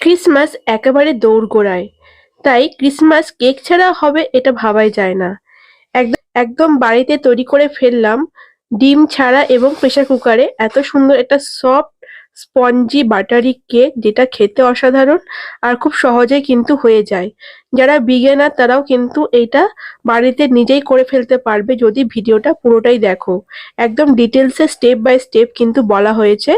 Christmas একেবারে দৌড়গোড়ায় তাই Christmas cake ছাড়া হবে এটা ভাবাই যায় না। একদম বাড়িতে তৈরি করে ফেললাম ডিম ছাড়া এবং প্রেশার কুকারে। এত সুন্দর একটা সফট, স্পঞ্জি, বাটারি কেক যেটা খেতে অসাধারণ আর খুব সহজে কিন্তু হয়ে যায়। যারা বিগেনার তারাও কিন্তু এইটা বাড়িতে নিজেই করে ফেলতে পারবে যদি ভিডিওটা পুরোটাই দেখো। একদম ডিটেলসে স্টেপ বাই স্টেপ কিন্তু বলা হয়েছে।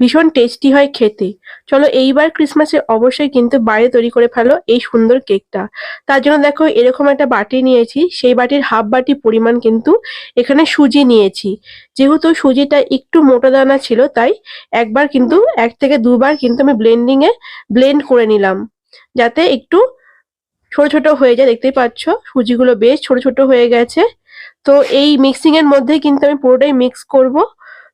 ভীষণ টেস্টি হয় খেতে। চলো এইবার ক্রিসমাসে অবশ্যই কিন্তু বাইরে তৈরি করে ফেলো এই সুন্দর কেকটা তার জন্য দেখো এরকম একটা বাটি নিয়েছি, সেই বাটির হাফ বাটি পরিমাণ কিন্তু এখানে সুজি নিয়েছি। যেহেতু সুজিটা একটু মোটা দানা ছিল, তাই একবার কিন্তু, এক থেকে দুবার কিন্তু আমি ব্লেন্ডিংয়ে ব্লেন্ড করে নিলাম। যাতে একটু ছোট ছোট হয়ে যায়, দেখতেই পাচ্ছ? সুজিগুলো বেশ ছোট ছোট হয়ে গেছে। তো এই মিক্সিং এর মধ্যে কিন্তু আমি পুরোটাই মিক্স করব।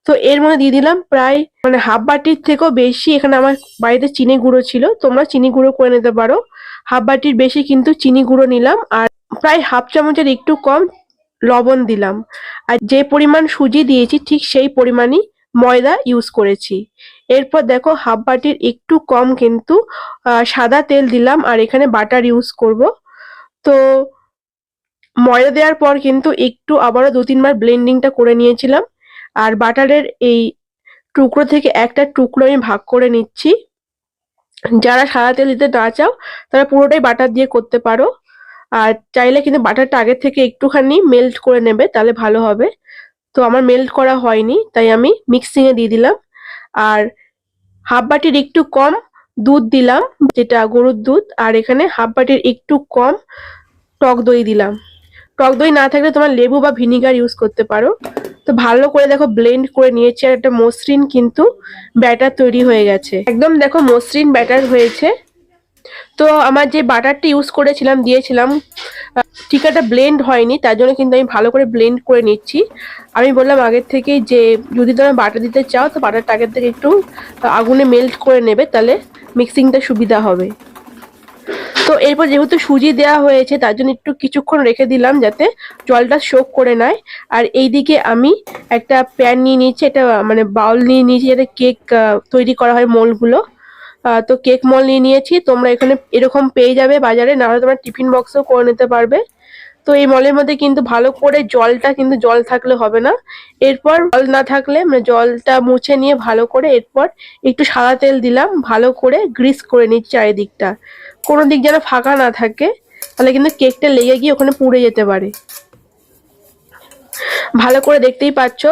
তো এর মধ্যে দিয়ে দিলাম প্রায় মানে হাফ বাটির থেকেও বেশি এখানে আমার বাড়িতে চিনি গুঁড়ো ছিল। তোমরা চিনি গুঁড়ো করে নিতে পারো। হাফ বাটির বেশি কিন্তু চিনি গুঁড়ো নিলাম আর প্রায় হাফ চামচের একটু কম লবণ দিলাম। আর যে পরিমাণ সুজি দিয়েছি ঠিক সেই পরিমাণই ময়দা ইউজ করেছি। এরপর দেখো হাফ বাটির একটু কম কিন্তু সাদা তেল দিলাম আর এখানে বাটার ইউজ করব। তো ময়দা দেওয়ার পর কিন্তু একটু আবারও দু তিনবার ব্লেন্ডিংটা করে নিয়েছিলাম। আর বাটারের এই টুকরো থেকে একটা টুকরো আমি ভাগ করে নিচ্ছি। যারা সাদা তেল দিতে না চাও, তারা পুরোটাই বাটার দিয়ে করতে পারো। আর চাইলে কিন্তু বাটারটা আগের থেকে একটুখানি মেল্ট করে নেবে, তাহলে ভালো হবে। তো আমার মেল্ট করা হয়নি, তাই আমি মিক্সিংয়ে দিয়ে দিলাম। আর হাফ বাটির একটু কম দুধ দিলাম, যেটা গরুর দুধ, আর এখানে হাফ বাটির একটু কম টক দই দিলাম। টক দই না থাকলে তোমার লেবু বা ভিনিগার ইউজ করতে পারো। তো ভালো করে দেখো ব্লেন্ড করে নিয়েছি, আর একটা মসৃণ কিন্তু ব্যাটার তৈরি হয়ে গেছে। একদম দেখো মসৃণ ব্যাটার হয়েছে। তো আমার যে বাটারটা ইউজ করেছিলাম, দিয়েছিলাম একটা ব্লেন্ড হয়নি, তার জন্য কিন্তু আমি ভালো করে ব্লেন্ড করে নিচ্ছি। আমি বললাম আগের থেকেই যে, যদি তোমরা বাটার দিতে চাও, তো বাটারটা আগের থেকে একটু আগুনে মেল্ট করে নেবে, তাহলে মিক্সিংটা সুবিধা হবে। তো এরপর যেহেতু সুজি দেওয়া হয়েছে, তার জন্য একটু কিছুক্ষণ রেখে দিলাম যাতে জলটা শোক করে নেয়। আর এইদিকে আমি একটা প্যান নিয়ে নিয়েছি এটা মানে বাউল নিয়ে নিয়েছি, যাতে কেক তৈরি করা হয় মোলগুলো তো কেক মল নিয়ে নিয়েছি, তোমরা এখানে এরকম পেয়ে যাবে বাজারে না হলে তোমরা টিফিন বক্সও করে নিতে পারবে। তো এই মলের মধ্যে কিন্তু ভালো করে জলটা কিন্তু জল থাকলে হবে না। এরপর জল না থাকলে মানে জলটা মুছে নিয়ে ভালো করে এরপর একটু সাদা তেল দিলাম, ভালো করে গ্রিস করে নিচ্ছি চারিদিকটা। কোনো দিক যেন ফাঁকা না থাকে, তাহলে কিন্তু কেকটা লেগে গিয়ে ওখানে পুড়ে যেতে পারে। ভালো করে দেখতেই পাচ্ছ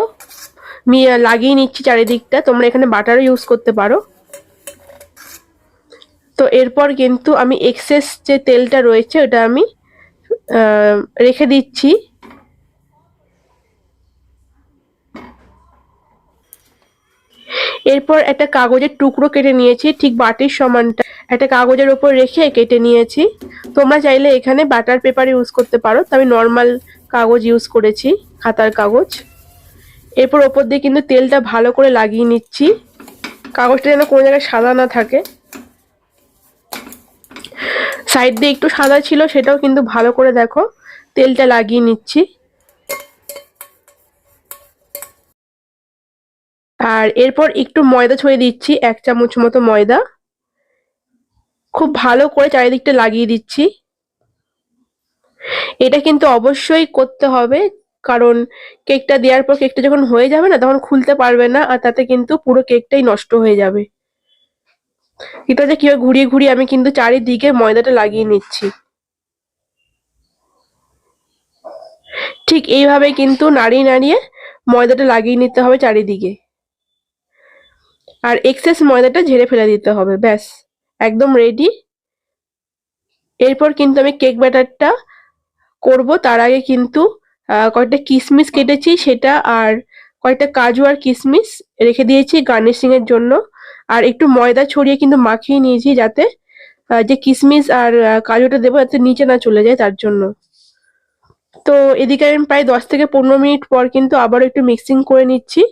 লাগিয়ে নিচ্ছি চারিদিকটা, তোমরা এখানে বাটারও ইউজ করতে পারো। তো এরপর কিন্তু আমি এক্সেস যে তেলটা রয়েছে, ওটা আমি রেখে দিচ্ছি। এরপর একটা কাগজের টুকরো কেটে নিয়েছি, ঠিক বাটির সমানটা। একটা কাগজের ওপর রেখে কেটে নিয়েছি। তোমরা চাইলে এখানে বাটার পেপার ইউজ করতে পারো, তো আমি নর্মাল কাগজ ইউজ করেছি খাতার কাগজ। এরপর ওপর দিয়ে কিন্তু তেলটা ভালো করে লাগিয়ে নিচ্ছি। কাগজটা যেন কোনো জায়গায় সাদা না থাকে। সাইড দিয়ে একটু সাদা ছিল, সেটাও কিন্তু ভালো করে দেখো। তেলটা লাগিয়ে নিচ্ছি। আর এরপর একটু ময়দা ছড়িয়ে দিচ্ছি, এক চামচ মতো ময়দা। খুব ভালো করে চারিদিকটা লাগিয়ে দিচ্ছি। এটা কিন্তু অবশ্যই করতে হবে, কারণ কেকটা দেওয়ার পর কেকটা যখন হয়ে যাবে না, তখন খুলতে পারবে না, আর তাতে কিন্তু পুরো কেকটাই নষ্ট হয়ে যাবে। এটা যে কীভাবে ঘুরিয়ে ঘুরিয়ে আমি কিন্তু চারিদিকে ময়দাটা লাগিয়ে নিচ্ছি। ঠিক এইভাবে কিন্তু নাড়িয়ে নাড়িয়ে ময়দাটা লাগিয়ে নিতে হবে চারিদিকে। আর এক্সেস ময়দাটা ঝেড়ে ফেলে দিতে হবে, ব্যাস, একদম রেডি এরপর কিন্তু আমি কেক ব্যাটারটা করব, তার আগে কিন্তু কয়েকটা কিশমিশ কেটেছি, সেটা আর কয়েকটা কাজু আর কিশমিশ রেখে দিয়েছি গার্নিশিংয়ের জন্য। আর একটু ময়দা ছড়িয়ে কিন্তু মাখিয়ে নিয়েছি যাতে যে কিশমিশ আর কাজুটা দেবো যাতে নিচে না চলে যায় তার জন্য। তো এদিকে আমি প্রায় দশ থেকে পনেরো মিনিট পর কিন্তু আবার একটু মিক্সিং করে নিচ্ছি।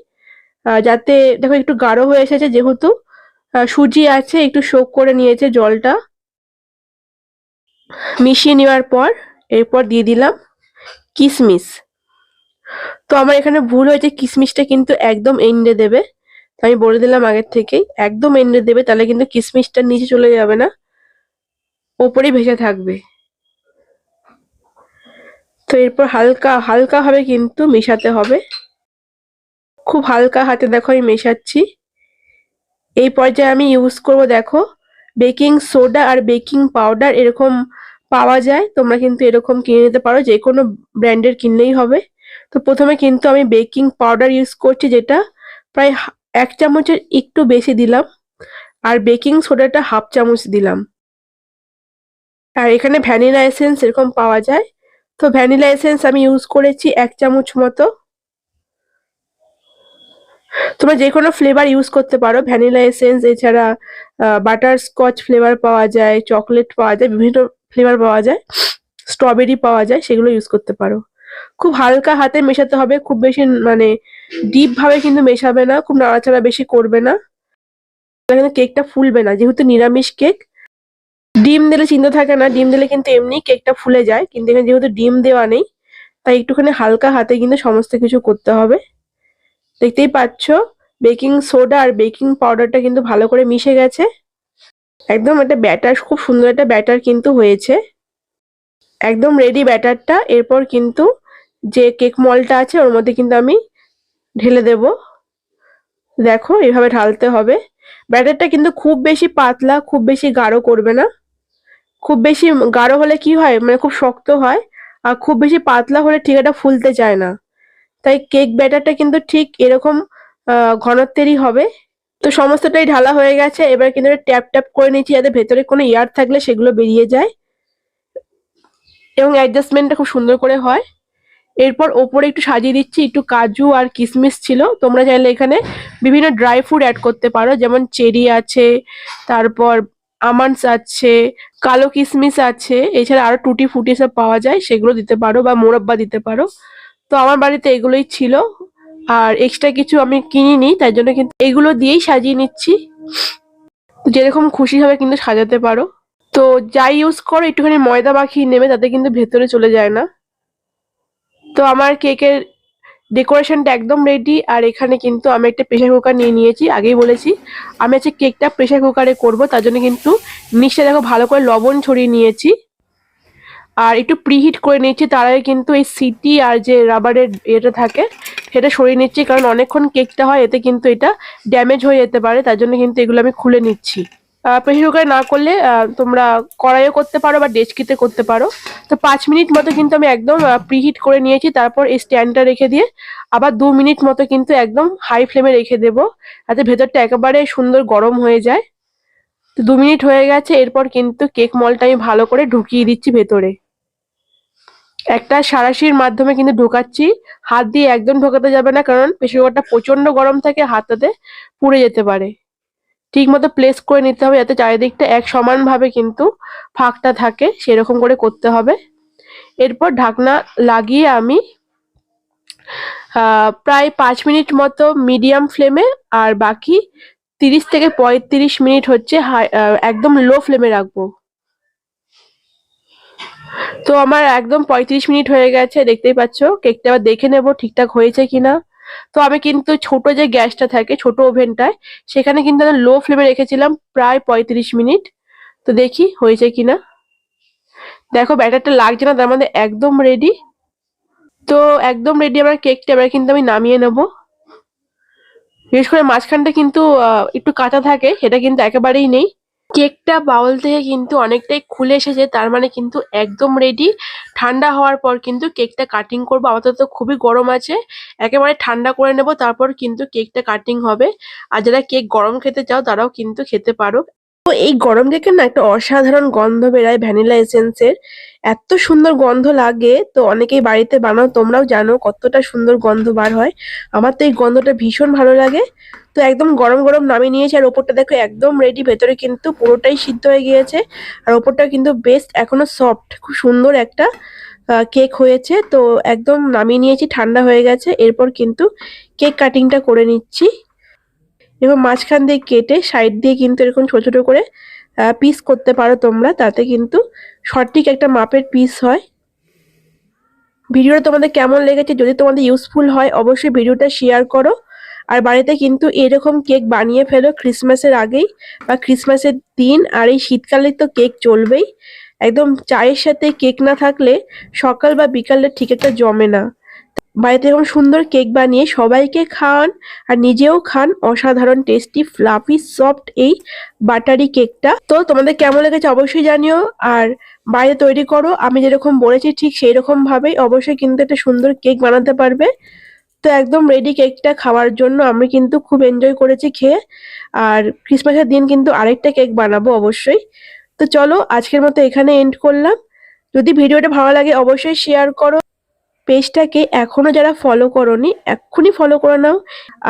যাতে, দেখো একটু গাঢ় হয়ে এসেছে যেহেতু। সুজি আছে, একটু শোক করে নিয়েছে জলটা। মিশিয়ে নেওয়ার পর এরপর দিয়ে দিলাম কিশমিশ তো আমার এখানে ভুল হয়েছে কিশমিশটা কিন্তু একদম এন্ডে দেবে। তো আমি বলে দিলাম আগের থেকেই, একদম এন্ডে দেবে, তাহলে কিন্তু কিশমিশটা নিচে চলে যাবে না, ওপরেই ভেসে থাকবে। তো এরপর হালকা হালকা ভাবে কিন্তু মেশাতে হবে। খুব হালকা হাতে দেখো আমি মেশাচ্ছি। এই পর্যায়ে আমি ইউজ করব দেখো বেকিং সোডা আর বেকিং পাউডার এরকম পাওয়া যায়, তোমরা কিন্তু এরকম কিনে নিতে পারো যে কোনো ব্র্যান্ডের কিনলেই হবে। তো প্রথমে কিন্তু আমি বেকিং পাউডার ইউজ করছি যেটা প্রায় এক চামচের একটু বেশি দিলাম আর বেকিং সোডাটা হাফ চামচ দিলাম। আর এখানে ভ্যানিলা এসেন্স এরকম পাওয়া যায়। তো ভ্যানিলা এসেন্স আমি ইউজ করেছি এক চামচ মতো। তোমরা যে কোনো ফ্লেভার ইউজ করতে পারো। ভ্যানিলা এসেন্স, এছাড়া বাটার স্কচ ফ্লেভার পাওয়া যায়, চকলেট পাওয়া যায়, বিভিন্ন ফ্লেভার পাওয়া যায়, স্ট্রবেরি পাওয়া যায়, সেগুলো ইউজ করতে পারো। খুব হালকা হাতে মেশাতে হবে, খুব বেশি মানে ডিপ ভাবে কিন্তু মেশাবে না, খুব নাড়াচাড়া বেশি করবে না। কিন্তু কেকটা ফুলবে না, যেহেতু নিরামিষ কেক ডিম দিলে চিন্তা থাকে না, ডিম দিলে কিন্তু এমনি কেকটা ফুলে যায়, কিন্তু এখানে যেহেতু ডিম দেওয়া নেই, তাই একটুখানি হালকা হাতে কিন্তু সমস্ত কিছু করতে হবে। দেখতেই পাচ্ছ বেকিং সোডা আর বেকিং পাউডারটা কিন্তু ভালো করে মিশে গেছে। একদম একটা ব্যাটার খুব সুন্দর একটা ব্যাটার কিন্তু হয়েছে। একদম রেডি ব্যাটারটা এরপর কিন্তু যে কেক মলটা আছে, ওর মধ্যে কিন্তু আমি ঢেলে দেব। দেখো, এভাবে ঢালতে হবে। ব্যাটারটা কিন্তু খুব বেশি পাতলা, খুব বেশি গাঢ় করবে না। খুব বেশি গাঢ় হলে কি হয়? মানে খুব শক্ত হয়। আর খুব বেশি পাতলা হলে ঠিক এটা ফুলতে চায় না। তাই কেক ব্যাটারটা কিন্তু ঠিক এরকম ঘনত্বেরই হবে। তো সমস্তটাই ঢালা হয়ে গেছে। এবার কিন্তু ট্যাপ ট্যাপ করে নিচ্ছি যাতে ভেতরে কোনো এয়ার থাকলে সেগুলো বেরিয়ে যায়। এবং অ্যাডজাস্টমেন্টটা খুব সুন্দর করে হয়। এরপর ওপরে একটু সাজিয়ে দিচ্ছি, একটু কাজু আর কিশমিশ ছিল। তোমরা চাইলে এখানে বিভিন্ন ড্রাই ফ্রুট অ্যাড করতে পারো, যেমন চেরি আছে, তারপর আমন্ডস আছে, কালো কিশমিশ আছে, এছাড়া আরও টুটি ফুটি সব পাওয়া যায়, সেগুলো দিতে পারো বা মোরব্বা দিতে পারো। তো আমার বাড়িতে এগুলোই ছিল। আর এক্সট্রা কিছু আমি কিনিনি, তাই জন্য কিন্তু এগুলো দিয়েই সাজিয়ে নিচ্ছি। যেরকম খুশি হবে কিন্তু সাজাতে পারো। তো যাই ইউজ করো, একটুখানি ময়দা মাখিয়ে নেবে, তাতে কিন্তু ভেতরে চলে যায় না। তো আমার কেকের ডেকোরেশনটা একদম রেডি আর এখানে কিন্তু আমি একটা প্রেশার কুকার নিয়ে নিয়েছি। আগেই বলেছি, আমি আজকে কেকটা প্রেশার কুকারে করব, তার জন্য কিন্তু নিচটা দেখো ভালো করে লবণ ছড়িয়ে নিয়েছি। আর একটু প্রিহিট করে নিয়েছি, তার আগে কিন্তু এই সিটি আর যে রাবারের এটা থাকে, সেটা সরিয়ে নিচ্ছি, কারণ অনেকক্ষণ কেকটা হয়, এতে কিন্তু এটা ড্যামেজ হয়ে যেতে পারে, তার জন্য কিন্তু এগুলো আমি খুলে নিচ্ছি। প্রেশার কুকারে না করলে তোমরা কড়াইও করতে পারো বা ডেচকিতে করতে পারো। তো পাঁচ মিনিট মতো কিন্তু আমি একদম প্রিহিট করে নিয়েছি। তারপর এই স্ট্যান্ডটা রেখে দিয়ে আবার দু মিনিট মতো কিন্তু একদম হাই ফ্লেমে রেখে দেবো, যাতে ভেতরটা একেবারে সুন্দর গরম হয়ে যায়। তো দু মিনিট হয়ে গেছে, এরপর কিন্তু কেক মলটা আমি ভালো করে ঢুকিয়ে দিচ্ছি ভেতরে। একটা সারাশির মাধ্যমে কিন্তু ঢোকাচ্ছি। হাত দিয়ে একদম ঢোকাতে যাবে না, কারণ প্রেসার কুকারটা প্রচণ্ড গরম থাকে, হাতটাতে পুড়ে যেতে পারে। ঠিক মতো প্লেস করে নিতে হবে যাতে চারিদিকটা এক সমান ভাবে কিন্তু ফাঁকটা থাকে, সেরকম করে করতে হবে। এরপর ঢাকনা লাগিয়ে আমি প্রায় পাঁচ মিনিট মতো মিডিয়াম ফ্লেমে আর বাকি তিরিশ থেকে পঁয়ত্রিশ মিনিট হচ্ছে হাই- একদম লো ফ্লেমে রাখব। তো আমার একদম পঁয়ত্রিশ মিনিট হয়ে গেছে, দেখতেই পাচ্ছ কেকটা আবার দেখে নেব ঠিকঠাক হয়েছে কিনা। তো আমি কিন্তু ছোট যে গ্যাসটা থাকে, ছোট ওভেনটায়, সেখানে কিন্তু আমি লো ফ্লেমে রেখেছিলাম প্রায় পঁয়ত্রিশ মিনিট। তো দেখি হয়েছে কিনা। দেখো, ব্যাটারটা লাগছে না, তার মধ্যে একদম রেডি তো একদম রেডি আমার কেকটা এবার কিন্তু আমি নামিয়ে নেব। বিশেষ করে মাঝখানটা কিন্তু একটু কাঁচা থাকে সেটা কিন্তু একেবারেই নেই। কেকটা বাউল থেকে কিন্তু অনেকটাই খুলে এসেছে, তার মানে কিন্তু একদম রেডি ঠান্ডা হওয়ার পর কিন্তু কেকটা কাটিং করব, আপাতত খুবই গরম আছে। একেবারে ঠান্ডা করে নেব, তারপর কিন্তু কেকটা কাটিং হবে। আর যারা কেক গরম খেতে চাও, তারাও কিন্তু খেতে পারো। তো এই গরম কেকের না একটা অসাধারণ গন্ধ বেরায় ভ্যানিলা এসেন্সের। এত সুন্দর গন্ধ লাগে, তো অনেকেই বাড়িতে বানাও, তোমরাও জানো কতটা সুন্দর গন্ধ বার হয়। আমার তো এই গন্ধটা ভীষণ ভালো লাগে। তো একদম গরম গরম নামিয়ে নিয়েছি, আর ওপরটা দেখো একদম রেডি ভেতরে কিন্তু পুরোটাই সিদ্ধ হয়ে গিয়েছে। আর ওপরটা কিন্তু বেস্ট এখনও সফট খুব সুন্দর একটা কেক হয়েছে। তো একদম নামিয়ে নিয়েছি, ঠান্ডা হয়ে গেছে। এরপর কিন্তু কেক কাটিংটা করে নিচ্ছি। এবং মাঝখান দিয়ে কেটে সাইড দিয়ে কিন্তু এরকম ছোট ছোট করে পিস করতে পারো তোমরা। তাতে কিন্তু সঠিক একটা মাপের পিস হয়। ভিডিওটা তোমাদের কেমন লেগেছে? যদি তোমাদের ইউজফুল হয়, অবশ্যই ভিডিওটা শেয়ার করো। আর বাড়িতে কিন্তু এরকম কেক বানিয়ে ফেলো ক্রিসমাসের আগেই বা ক্রিসমাসের দিন। আর এই শীতকালে তো কেক চলবেই। একদম চায়ের সাথে কেক না থাকলে সকাল বা বিকালে ঠিক একটা জমে না। বাড়িতে এরকম সুন্দর কেক বানিয়ে সবাইকে খাওয়ান আর নিজেও খান অসাধারণ টেস্টি ফ্লাফি সফট এই বাটারি কেকটা। তো তোমাদের কেমন লেগেছে অবশ্যই জানিও আর বাইরে তৈরি করো। আমি যেরকম বলেছি ঠিক সেই রকম ভাবেই অবশ্যই কিন্তু একটা সুন্দর কেক বানাতে পারবে। তো একদম রেডি কেকটা খাওয়ার জন্য আমি কিন্তু খুব এনজয় করেছি খেয়ে। আর ক্রিসমাসের দিন কিন্তু আরেকটা কেক বানাবো অবশ্যই। তো চলো আজকের মতো এখানে এন্ড করলাম। যদি ভিডিওটা ভালো লাগে অবশ্যই শেয়ার করো। পেজটাকে এখনও যারা ফলো করোনি, এক্ষুনি ফলো করে নাও।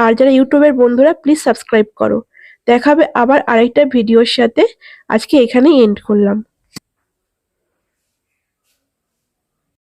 আর যারা ইউটিউবের বন্ধুরা প্লিজ সাবস্ক্রাইব করো। দেখাবে আবার আরেকটা ভিডিওর সাথে। আজকে এখানেই এন্ড করলাম।